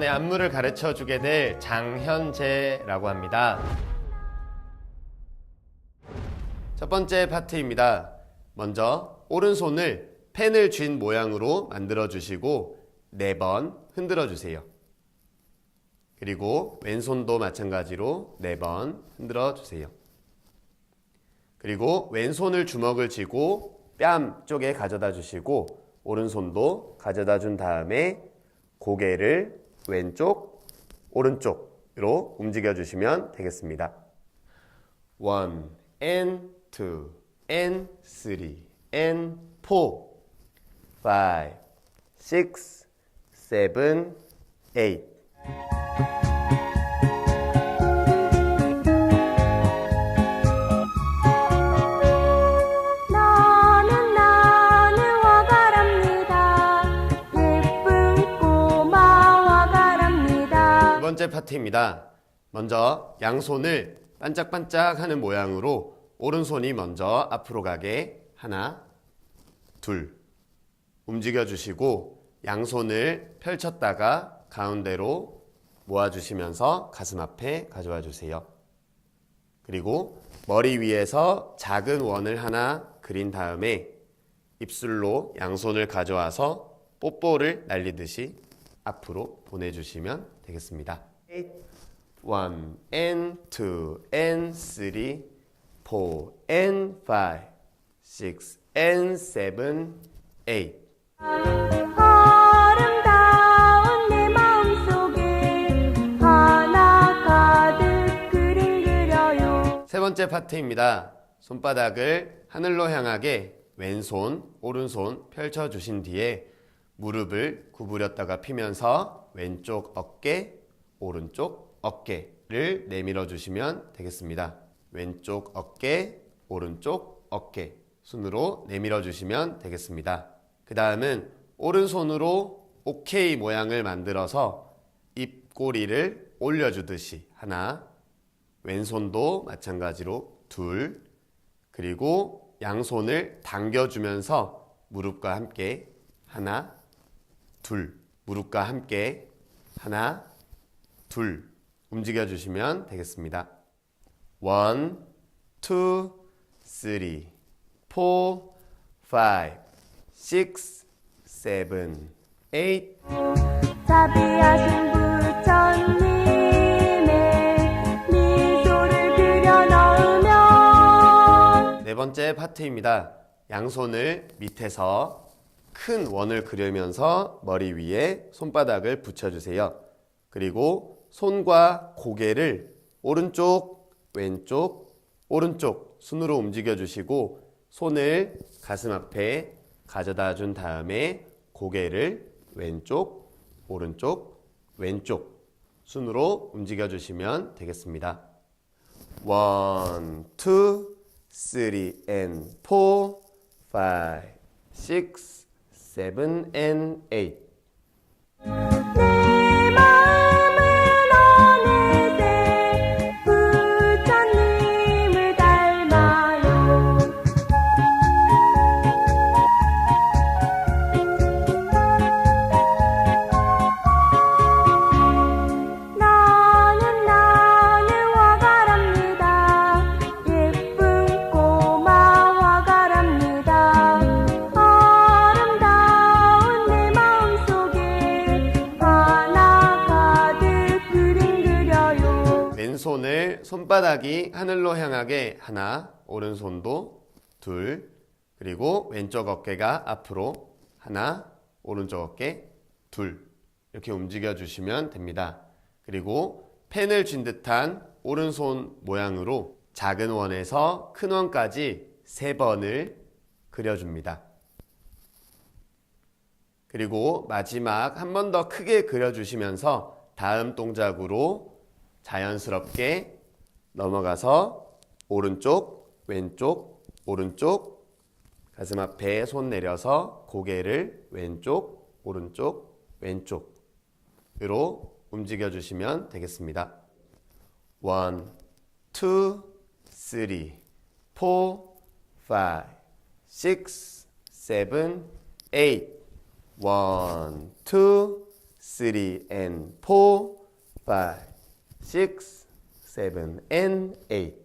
이번에 안무를 가르쳐 주게 될 장현재라고 합니다. 첫 번째 파트입니다. 먼저 오른손을 펜을 쥔 모양으로 만들어 주시고 네 번 흔들어 주세요. 그리고 왼손도 마찬가지로 네 번 흔들어 주세요. 그리고 왼손을 주먹을 쥐고 뺨 쪽에 가져다 주시고 오른손도 가져다 준 다음에 고개를 왼쪽, 오른쪽으로 움직여 주시면 되겠습니다. 1 and 2 and 3 and 4 5 6 7 8 번째 파트입니다. 먼저 양손을 반짝반짝 하는 모양으로 오른손이 먼저 앞으로 가게 하나, 둘 움직여 주시고 양손을 펼쳤다가 가운데로 모아주시면서 가슴 앞에 가져와 주세요. 그리고 머리 위에서 작은 원을 하나 그린 다음에 입술로 양손을 가져와서 뽀뽀를 날리듯이 앞으로 보내주시면 되겠습니다. One and two and three, four and five, six and seven, eight. 아름다운 내 마음속에 하나 가득 그림 그려요. 세 번째 파트입니다. 손바닥을 하늘로 향하게 왼손, 오른손 펼쳐 주신 뒤에 무릎을 구부렸다가 피면서 왼쪽 어깨, 오른쪽 어깨를 내밀어 주시면 되겠습니다. 왼쪽 어깨, 오른쪽 어깨 손으로 내밀어 주시면 되겠습니다. 그 다음은 오른손으로 오케이 모양을 만들어서 입꼬리를 올려주듯이 하나, 왼손도 마찬가지로 둘, 그리고 양손을 당겨주면서 무릎과 함께 하나, 둘, 무릎과 함께 하나, 둘 움직여 주시면 되겠습니다. Four, five, six, seven, eight. 자비하신 부처님의 미소를 그려 넣으면 네 번째 파트입니다. 양손을 밑에서 큰 원을 그리면서 머리 위에 손바닥을 붙여주세요. 그리고 손과 고개를 오른쪽, 왼쪽, 오른쪽 순으로 움직여 주시고 손을 가슴 앞에 가져다 준 다음에 고개를 왼쪽, 오른쪽, 왼쪽 순으로 움직여 주시면 되겠습니다. Two, three, and four, five, six, seven, and eight. 내 왼손을 손바닥이 하늘로 향하게 하나, 오른손도 둘, 그리고 왼쪽 어깨가 앞으로 하나, 오른쪽 어깨 둘 이렇게 움직여 주시면 됩니다. 그리고 펜을 쥔 듯한 오른손 모양으로 작은 원에서 큰 원까지 세 번을 그려줍니다. 그리고 마지막 한 번 더 크게 그려주시면서 다음 동작으로 자연스럽게 넘어가서 오른쪽, 왼쪽, 오른쪽, 가슴 앞에 손 내려서 고개를 왼쪽, 오른쪽, 왼쪽으로 움직여 주시면 되겠습니다. One, two, three, four, five, six, seven, eight. One, two, three and four, five, six, seven and eight.